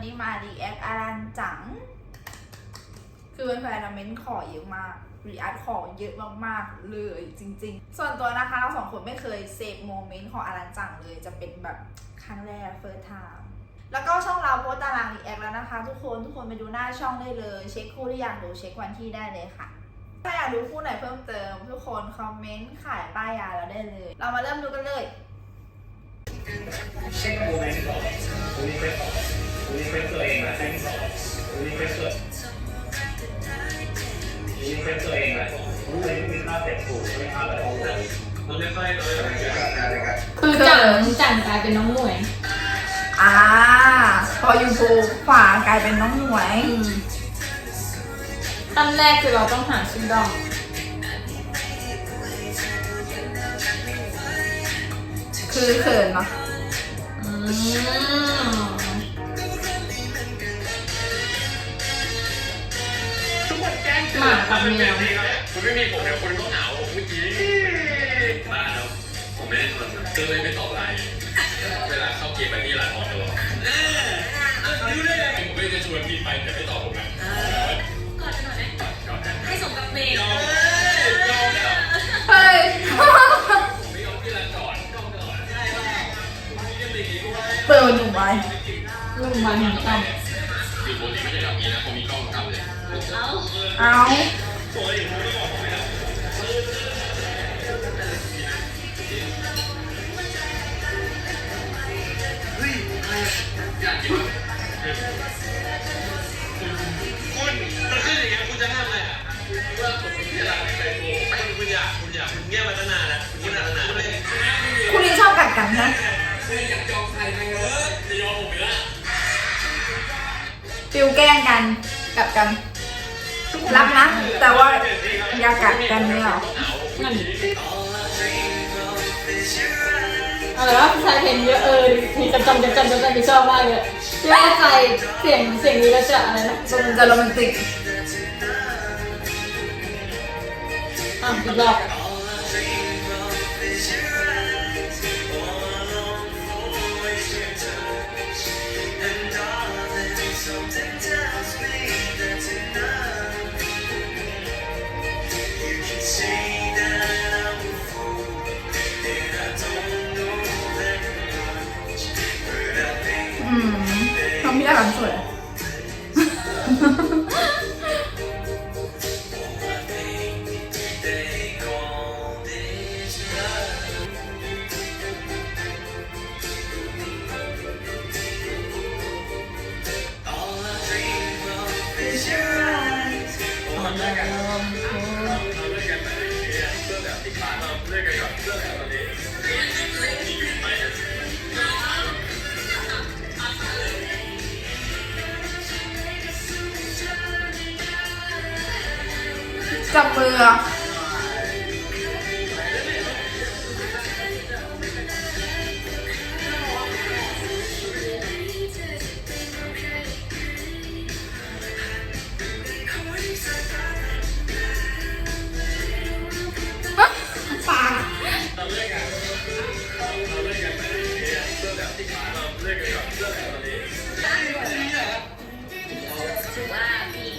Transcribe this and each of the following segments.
นวันนี้มารีแอคอารันจัง คือแฟนเมนต์ขอเยอะมากรีแอคขอเยอะมากๆเลยจริง ๆ ส่วนตัวนะคะเราสองคนไม่เคยเซฟโมเมนต์ของอารันจังเลยจะเป็นแบบครั้งแรก first time แล้วก็ช่องเราโพสตารางรีแอคแล้วนะคะ ทุกคนทุกคนไปดูหน้าช่องได้เลย เช็คคู่หรือยังดูเช็ควันที่ได้เลยค่ะถ้าอยากดูคู่ไหนเพิ่มเติม ทุกคนคอมเมนต์ขายป้ายยาเราได้เลย เรามาเริ่มดูกันเลย เช็คโมเมนต์ก่อน คุณรีเฟรชก่อนคุณรีเฟรชตัวเองนะครั้งที่สองคุณรีเฟรชตัวรีเฟรชตัวเองนะรู้เลยที่มีค่าเสร็จถูกไม่ค่าแบบโอ้โหมันไม่ค่อยเลยอะไรเงี้ยอะไรกันคือจังจังกลายเป็นน้องหมวยอ่าพออยู่ภูขวากลายเป็นน้องหมวยขั้นแรกคือเราต้องหาชื่อดองคือเขินเนาะอืม หมากับแมวคุณไม่มีผมเนี่ยคุณก็เหงาเมื่อกี้บ้าแล้วผมไม่ได้ชวนนะก็เลยไม่ตอบไลน์เวลาเข้าเกมไปที่ไลน์ออกตลอดรู้ได้ไงผมไม่ได้ชวนพี่ไปแต่ไม่ตอบผมนะกอดกันหน่อยไหมก่อนนะให้สมกับเมย์ยอมยอมเนี่ยเฮ้ยผมไม่ยอมพี่ละก่อนกล้องก่อนใช่ป่ะพี่ก็เลยคิดว่าเปิดหนุ่มไว้ลุงวันของต้อมคือปกติไม่ได้ทำอย่างนี้นะผมมีกล้องทำเลย เอ้ นเนี่ยหรอนั่นอะไรวะผู้ชายเพลงเยอะเออมีจำจำจำจำจำจำชอบมากเลยเชื่อใจเสียงเสียงนี้ก็จะอะไรนะมันจะโรแมนติกอะอีกรอบ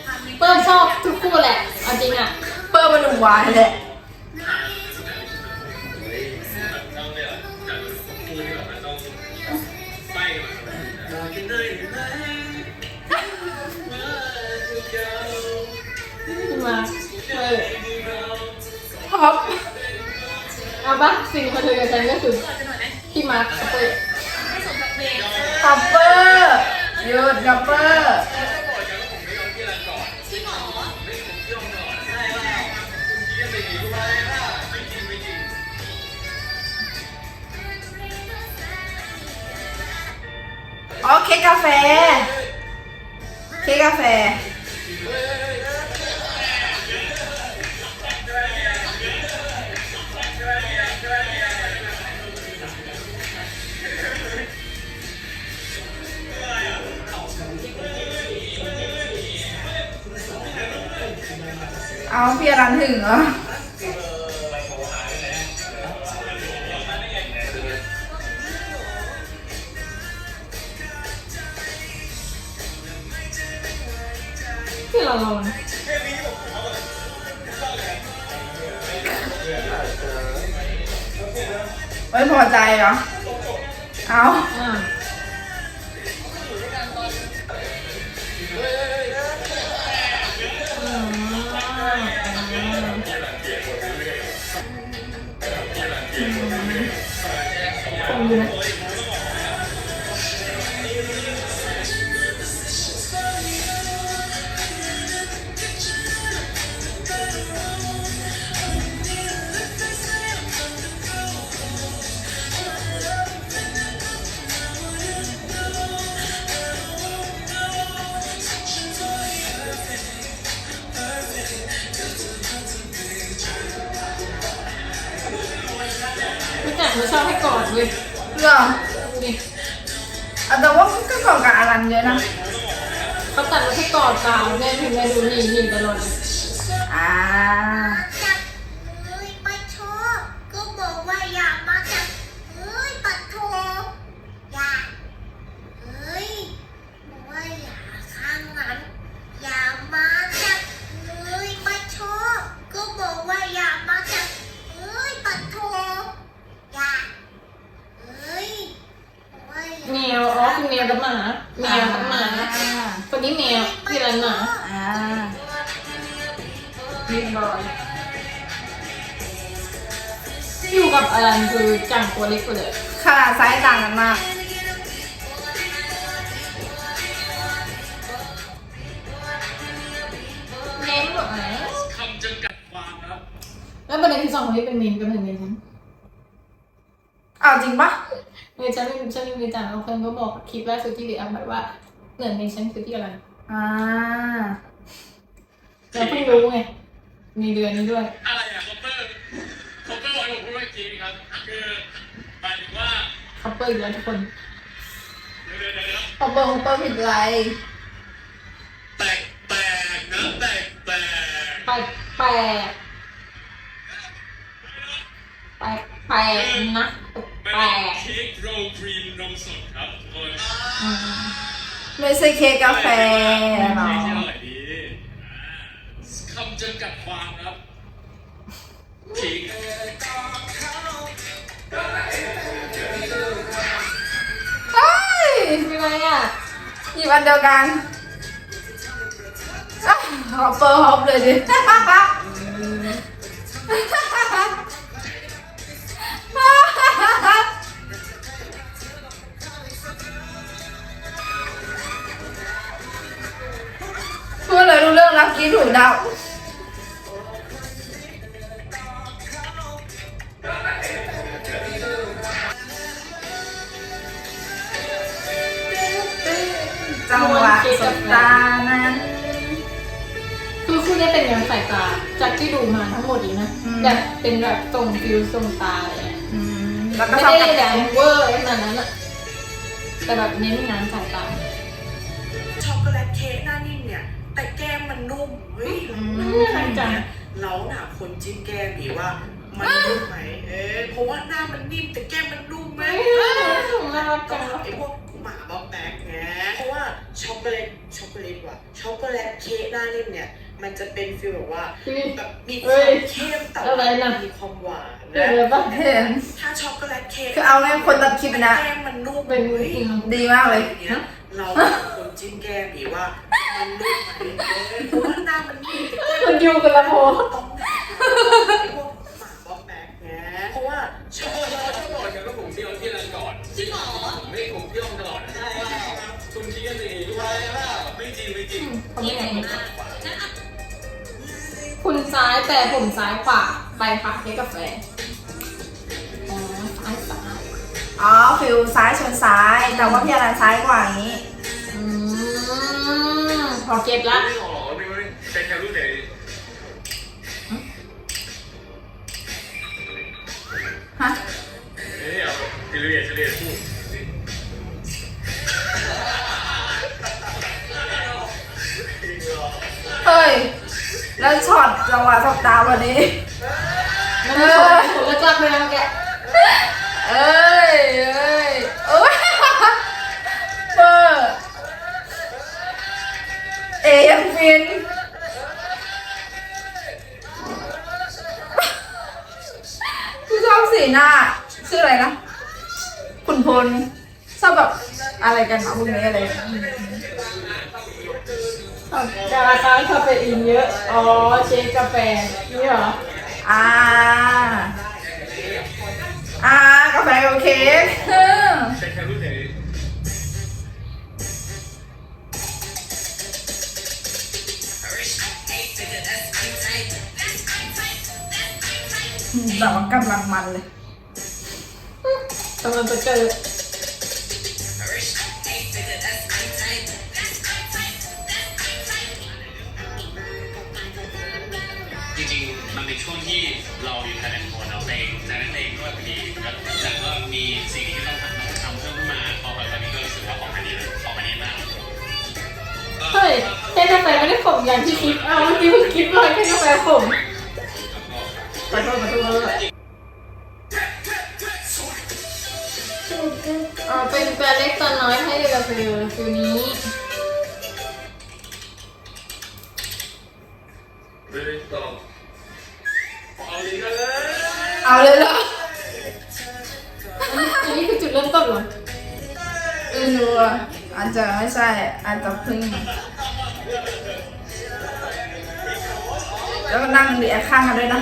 วามมีเปิ้ลชอบทุกคู่แหละเอาจริงอะเปิดมันหนุ่ม วายแหละต้องเนี่ยจากคู่ที่แบบมันต้องไฟกันมาขึ้นมาเออท็อปเอาปะสิ่งที่เธอกับฉันก็คือกอดกันหน่อยไหมพี่มาร์คกับเปิ้ลให้สมกับเมย์ท็อปเปอร์หยุดท็อปเปอร์ อ๋อเค้กกาแฟ เค้กกาแฟ เอาพี่อรันถึงเหรอ เราลองนะไม่พอใจเหรอ เอาอ่าอืมคงอยู่นะ ไม่แต่ไม่ชอบให้กอดเว้ยเรื่องนี่อะแต่ว่าก็ก่อนกับอารันเยอะนะ เขาตัดมาให้กอดตามแม่ถึงแม่ดูหนีหนีตลอดเลยอ่า เล็กกว่าเลยขนาดไซส์ต่างกันมาก เน้นหรอไหมคำจำกัดความครับแล้วประเด็นที่สองคนนี้เป็นเมนกับเป็นเมนฉันอ้าวจริงปะเมนฉันฉันมีจังแล้วเพื่อนก็บอกคลิปล่าสุดที่เรียกแบบว่าเหมือนเมนฉันคือที่อลันอ่าเราเพิ่งรู้ไงมีเดือนนี้ด้วย อะไรอะคอปเปอร์คอปเปอร์ไว้ผมพูดเมื่อกี้ครับ คือหมายถึงว่า คัพเปอร์อีกแล้วทุกคนเดี๋ยวเดี๋ยวเดี๋ยวพอเปิดพอเปิดผิดอะไรแตกแตกนะแตกแตกแปลกแปลกแปลกแปลกนะมันแปลเป็นกเค้กโรลครีมนมสดครับทุกคนอืมไม่ใช่เค้กกาแฟหรอเค้กที่อร่อยดีอ่าคำจำกัดความครับเค้ก ยเป็นไรอะหยิบอันเดียวกันฮอปเปอร์ฮอปเลยดิพูดเลยรู้เรื่องรักกี้ถูกดาว ตานั้น คือคู่นี้เป็นยังสายตา จากที่ดูมาทั้งหมดอีกนะอืม แบบเป็นแบบทรงฟิวทรงตาอะไรเงี้ยอืมแล้วก็ไม่ชอบได้กับแดงเวอร์ขนาดนั้นอะแต่แบบเน้นงานสายตา ช็อกโกแลตเค้กหน้านิ่มเนี่ย แต่แก้มมันนุ่มเฮ้ยอืมันมนุ่มอะไรเนี่ยเราหนาคนจิ้มแก้มดีว่ามันนุ่มไหมเอ๊ะเพราะว่าหน้ามันนิ่มแต่แก้มมันนุ่มไหมน่ารักก็จัง ไอ้พวก หมาบ๊อบแบกไงเพราะว่าช็อกโกแลตช็อกโกแลตว่ะช็อกโกแลตเค้กหน้านิ่มเนี่ย มันจะเป็นฟีลแบบว่าคือแบบมีคเฮ้วายมเข้มแต่อะไรว่านะมีความหวานเห็นนะเลยปะเห็นถ้าช็อกโกแลตเค้กคือเอาไงคนตัดคลิปนะแก้มมันนุ่มเป็นเฮ้ยอืมดีมากเลยนี่ยเราคนจิ้มแก้มดีว่ามันนุ่มไหมเพราะว่าหน้ามันนิ่มแต่แก้มมันอยู่กันละโมต้องไอ้พวก เพราะว่าชอบเราชอบบอกกันว่าผมเที่ยวที่ร้านก่อนจริงเหรอผมไม่ผมเที่ยวตลอดนะคุณคิดกันเองด้วยไม่จริงไม่จริงเขาไม่ไหนอะงั้นอะคุณซ้ายแต่ผมซ้ายขวาไปค่ะให้กาแฟอ๋อซ้ายซ้ายอ๋อฟิวซ้ายชนซ้าย แต่ว่าพี่อารันซ้ายกว่าอย่างนี้อืมพอเก็ตละไม่หรอไม่ไม่แต่แค่รู้ แล้วช็อตจังหวะสบตาวันนี้ มันมีผมมีผมกลับไลยนะเมื่กเอ้ยเอ้ยเอ้ยเบอร์เอยังฟินผู้ชอบสีหน้า ชื่ออะไรนะ คุณพลชอบแบบอะไรกันเนาพวกนี้อะไร กาค้างคาเฟอีนเยอะ อ๋อ เชคกาแฟ นี่เหรอ อ่า อ่ากาแฟกับเค้กใช้แค่รุ่นไหนแบบว่ากำลังมันเลยกำลังจะเจอ ช่วงที่เรามีแพลนโคนเอาเพลงจากนั้นเองด้วยพอดีแล้วแต่ก็มีสิ่งที่ต้องทำทำเพิ่มขึ้นมาพอตอนนี้ก็รู้สึกว่าของอันนี้ของอันนี้มากเฮ้ยเชคกาแฟไม่ได้ขมอย่างที่คิดอ้าวเมื่อกี้เพิ่งคิดว่าแค่กาแฟขมไปโทษไปโทษไปโทษอ๋อเป็นแปลเล็กตอนน้อยให้กาแฟฟิวนี้เลยตอ เอาเลยเหรออันนี้คือจุดเริ่มต้นเหรอไม่รู้อะอาจจะไม่ใช่อาจจะเพิ่ง แล้วก็นั่งรีแอคข้างกันด้วยนะ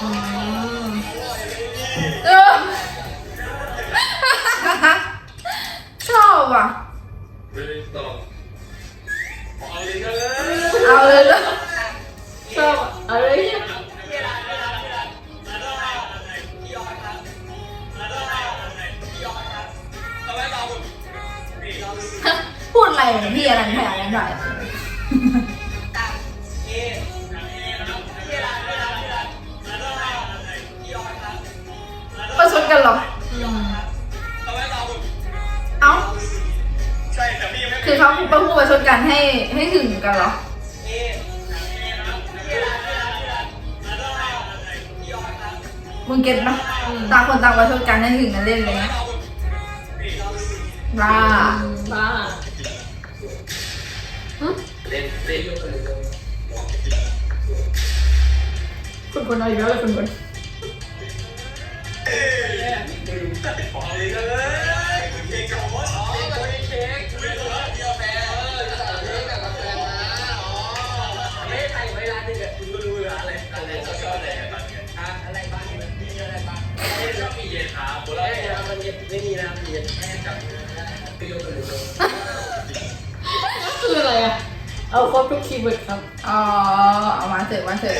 อืมเออ ชอบอะเลยตอบเอาดีกันเลยเอาเลยเหรอ ชอบอะไรพูดอะไรเนี่ยพี่อะไรแผลอะไรหน่อยประชดกันเหรอ เอ้า คือเขาประพูดประชดกันให้ให้หึงกันเหรอ มึงเก็ตปะต่างคนต่างประชดกันให้หึงกันเล่นอะไรเงี้ยบ้าบ้าหึเล่นเล่นคุณคนเอาอีกแล้วเลยคุณคน ไม่มีนะมีเย็นแม่จับไปโยนไปเลยคืออะไรอะ เอาครบทุกคีย์เวิร์ดครับ อ๋อ เอามาเถอะมาเถอะ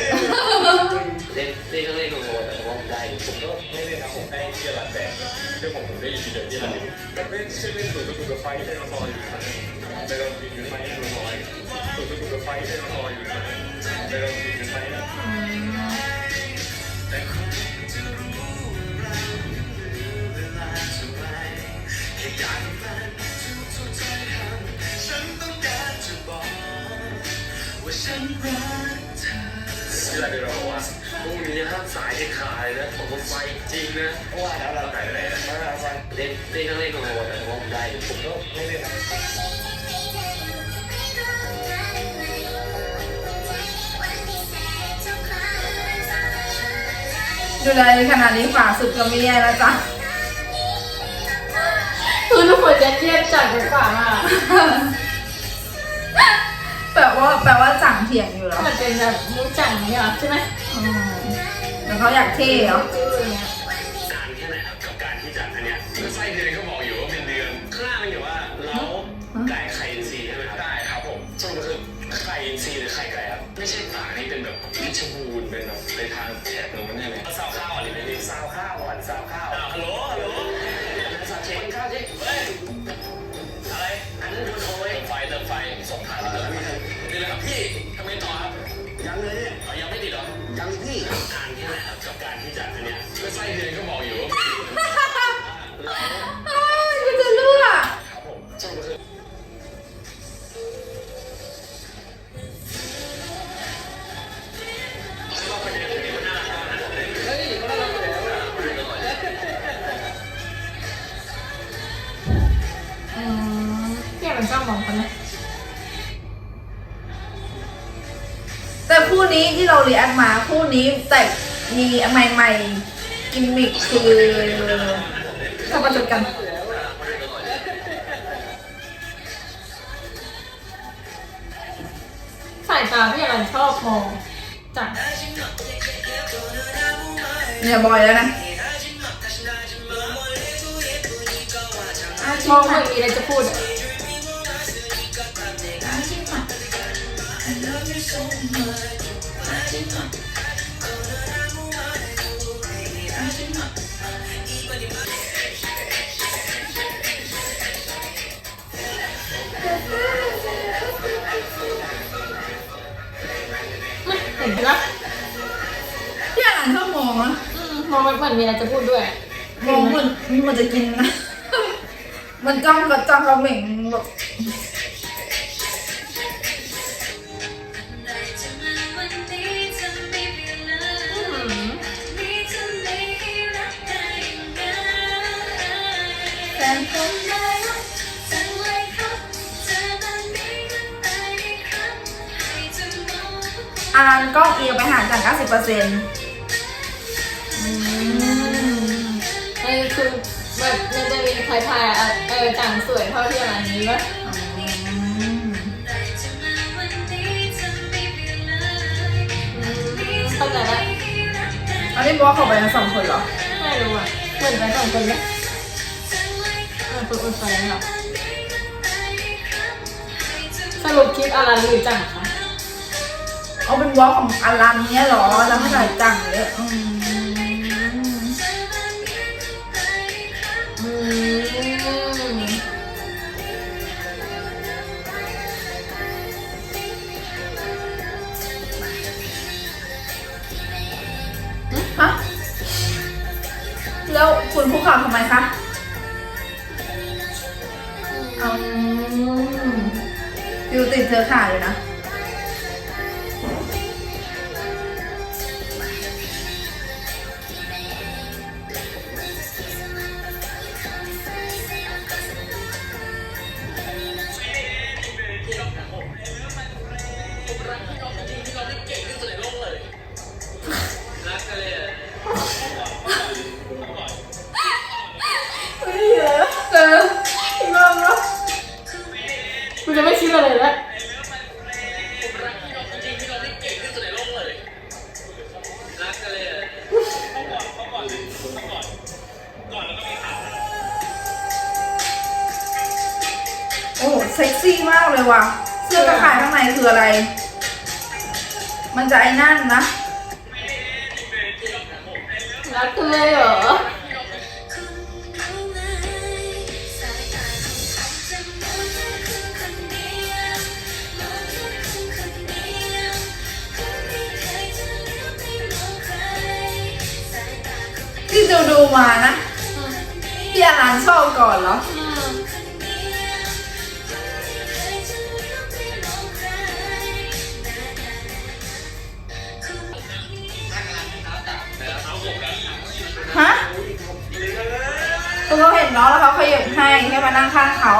เล่นเล่นก็เล่นโง่แต่ว่าผมได้ผมก็ไม่เล่นนะผมได้ที่ร้านแดงเรื่องผมผมได้ยินเดียวที่ร้านนี้ก็เล่นเช่นเล่นสูตรสูตรไฟได้เราต่ออยู่นะแต่เราอยู่ในไฟสูตรน้อยสูตรสูตรไฟได้เราต่ออยู่นะแต่เราอยู่ในไฟ เชื่อเลยเราบอกว่าพรุ่งนี้ห้ามสายเด็ดขาดเลยนะผมก็ไฟจริงนะเพราะว่าแล้วเราไหนเลยไม่เอาไฟเล่นเล่นก็เล่นโง่แต่ว่าผมได้ผมก็ไม่เล่นนะดูแลขนาดนี้ฝ่าสุดก็ไม่แย่แล้วจ้ะ คือทุกคนจะเทียบจากกันกว่ามากแปลว่าแปลว่าจังเถียงอยู่เหรอมันเป็นแบบมุจังเนี่ยใช่ไหมอืมแล้วเขาอยากเท่เหรอ จื้ออย่างเงี้ยนานแค่ไหนครับกับการที่จะอันเนี้ยก็ไส้เดือนก็บอกอยู่ว่าเป็นเดือนข้างล่างมันอยู่ว่าเราไก่ไข่อินทรีย์ใช่ไหมครับได้ครับผมสรุปก็คือไข่อินทรีย์หรือไข่ไก่ครับไม่ใช่ฝานี่เป็นแบบเพชรบูรณ์เป็นแบบในทางแถบตรงนั้นใช่ไหมซาวข้าวอันนี้เป็นซาวข้าวอ่อนซาวข้าว ยังเลยเนี่ย ยังไม่ติดหรอยังพี่นานแค่ไหนครับกับการที่จะอันเนี้ยก็ไส้เดือนก็บอกอยู่ เราเรียกมาคู่นี้แต่มีใหม่ๆ กิมมิคคือเข้ามาจดกันสายตาพี่อรันชอบมองจังเนี่ยบอยแล้วนะมองเหมือนมีอะไรจะพูดอะ เห็นปะพี่อ่านชอบมองนะอืมมองมันเหมือนมีอะไรจะพูดด้วยมองเหมือนมันจะกินนะ มันจ้องกับจ้องกับเหม่งแบบ อ่านกล้องเอียงไปห่างจาก 90%เปอร์เซ็นต์อืมเออคือแบบมันจะมีคล้ายๆอะเออจังสวยเท่าที่อรันนี้ปะอืมเข้าใจละอันนี้บอกว่าเขาไปกันสองคนเหรอ ไม่รู้อะเหมือนไปสองคนไหมเออคนอุ่นไฟเหรอสรุปคลิปอรันหรือจังคะ เอาเป็นวอลของอลันเนี้ยหรอ แล้วไม่ได้จังเลยอืมอืมฮะ แล้วคุณผู้ข่าวทำไมคะอืมอยู่ติดเธอขาอยู่นะ คืออะไร มันจะไอ้นั่นนะรักกันเลยเหรอ ที่ดูดูๆมานะ พี่อารันชอบก่อนเหรอ คือเขาเห็นน้องแล้วเขาขยับให้ให้มานั่งข้างเขา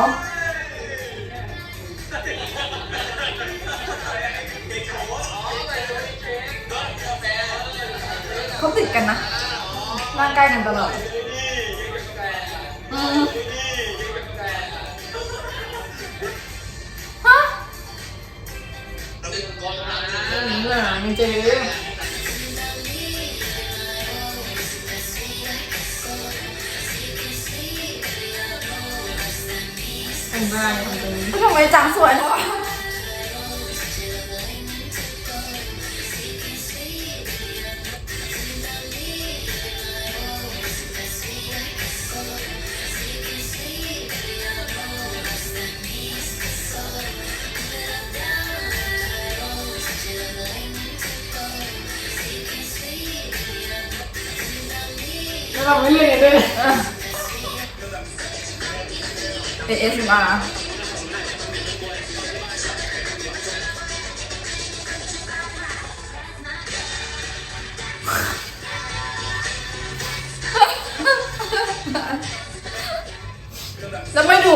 เขาติดกันนะนั่งใกล้กันตลอดอืมฮะอืมเหรอจริงๆเป็ บ้านเลยทำไมจังสวยเท่าแล้วเราไม่เรียนกันด้วย ASMR แล้วไม่ดุ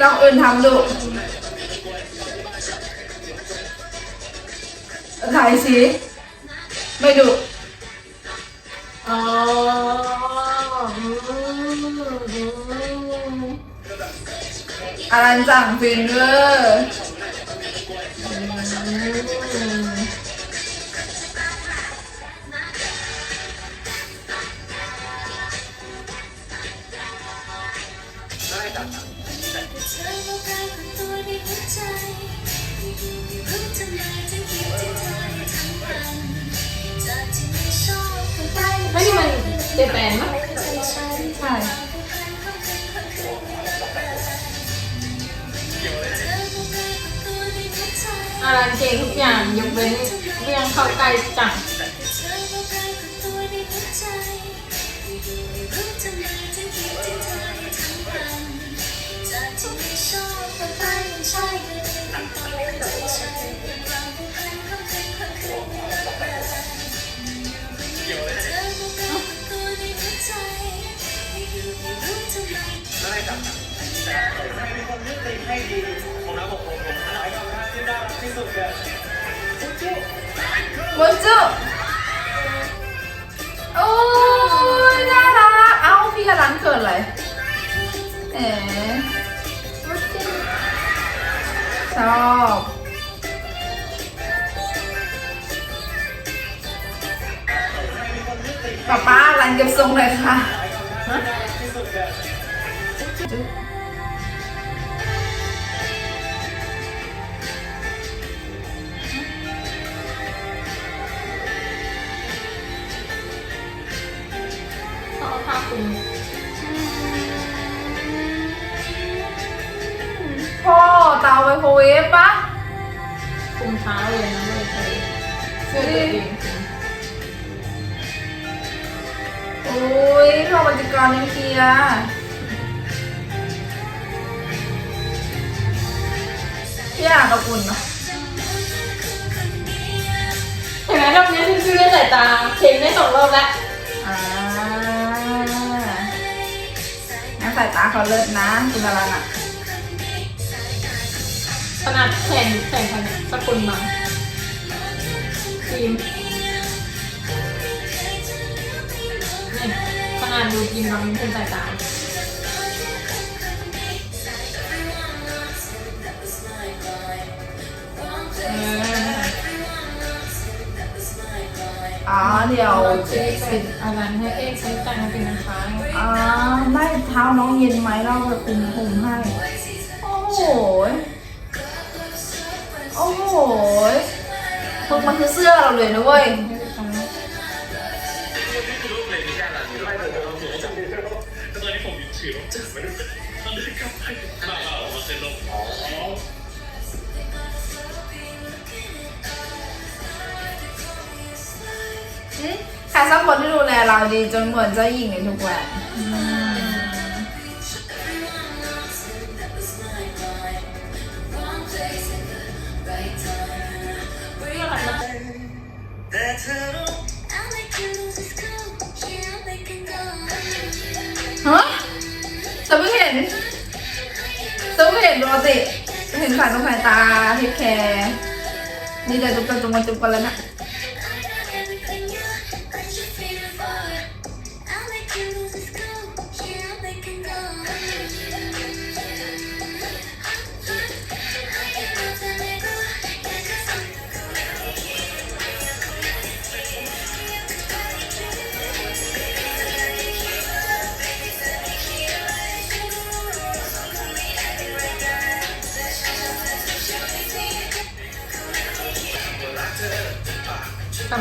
ลองเอินทำดูถ่ายสิ ลันจังฟินเวอ ทุกอย่างยกเว้นเรื่องเข้าใกล้จัง ให้แบบแต่ให้มีคนนึกตีให้ดีผมนะผมผมผมหลายคำท่าที่ได้รับที่สุดเลยจุ๊บจุ๊บ 먼저โอ้ยน่ารักเอ้าพี่กระลังเกิดอะไรแหมชอบป้าป้ารันเก็บทรงเลยค่ะ อาผ้าคลุมพ่อเตาไมโครเวฟปะคลุมเท้าเลยนะเลยเธอเสื้อตัวเองโอ้ยพ่อบัญชาการยังเคลียร์ พี่อยากกับอุ่นเนาะเห็นไหมรอบนี้ชื่อชื่อเล่นสายตาเช็คได้สองรอบแล้วอ่างั้นสายตาเขาเลิศนะคุณอลันอะขนาดแข่งแข่งกันสกุลมาทีมนี่ขนาดดูทีมเราเป็นสายตา อ๋อเดี๋ยวเช็คเป็นอะไรให้เอ๊ะใช้ตังค์เป็นนะคะอ่าไม่เท้าน้องเย็นไหมเราจะคุมคุมให้ โอ้โหโอ้โหยมึงมันคือเสื้อเราเลยนะเว้ยให้ลูกค้ารูปเลยไม่ใช่อะไรไม่ได้ผมจับตอนนี้ผมถือรถจักรมาด้วยตอนนี้กลับไปมาเอามาเซ็นลง ใครสักคนที่ดูแลเราดีจนเหมือนเจ้าหญิงในทุกวัน ฮะฉันเพิ่งเห็นฉันเพิ่งเห็นปกติเห็นสายตรงสายตาเทคแคร์นี่เดี๋ยวจุ๊บกันจุ๊บกันจุ๊บกันแล้วนะ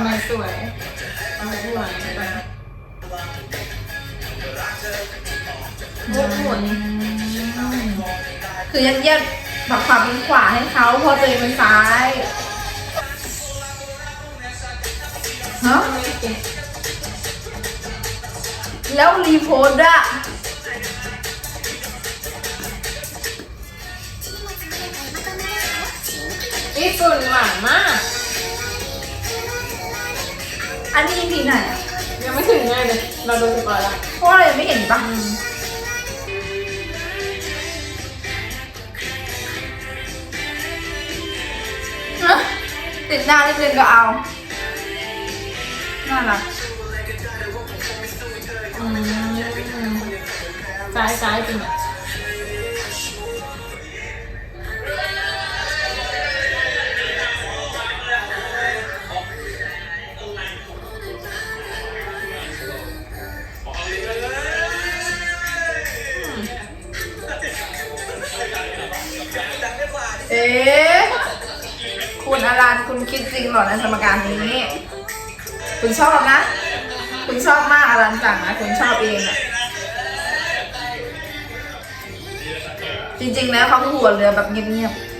ำไมสวยทำไมสวยโอ้โหคือยัดเยียดฝักขวาเป็นขวาให้เขาเพอตัวเองเป็นซ้ายฮะไม่เก่งแล้วรีโพสต์อะญี่ปุ่นหวานมาก อันนี้ EP ไหนอะยังไม่ถึงเลยเลยเราดูสปอยล์แล้วเพราะว่าเรายังไม่เห็นปะฮะติดหน้านิดนึงก็เอาน่ารักอืม ซ้ายซ้ายจริงอะ คุณอารันคุณคิดจริงเหรอในสมการนี้ คุณชอบนะ คุณชอบมากอารันจังนะคุณชอบเองอะจริงๆแล้วเขาหัวเรือแบบเงียบๆ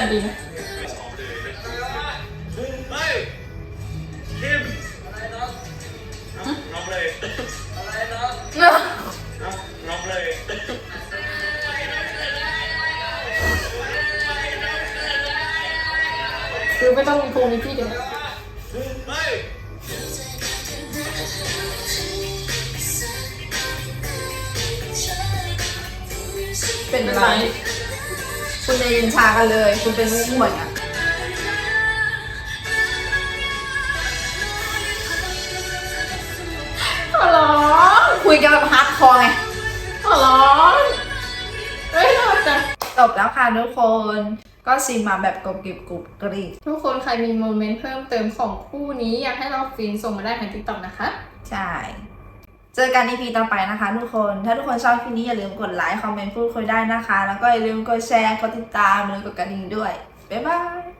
จัดดีนะเฮ้ยคิมอะไรน้องน้องเลยๆเนอะน้องเลยคือไม่ต้องมีภูมิมีพี่กันนะเฮ้ยเป็นไร คุณจะยินชากันเลย คุณเป็นมุ้งห่วยอะขอร้องคุยกันแบบฮาร์ดคอร์ไงขอร้องเฮ้ยน่ารักจังจบแล้วค่ะทุกคน ก็ชิมมาแบบกรุบกริบกรุบกริบทุกคนใครมีโมเมนต์เพิ่มเติมของคู่นี้อยากให้เราฟินส่งมาได้ทางติ๊กต็อกนะคะ ใช่ เจอกันในพีต่อไปนะคะทุกคน ถ้าทุกคนชอบคลิปนี้อย่าลืมกดไลค์ คอมเมนต์พูดคุยได้นะคะ แล้วก็อย่าลืมกดแชร์ กดติดตามอย่าลืมกดกระดิ่งด้วย บ๊ายบาย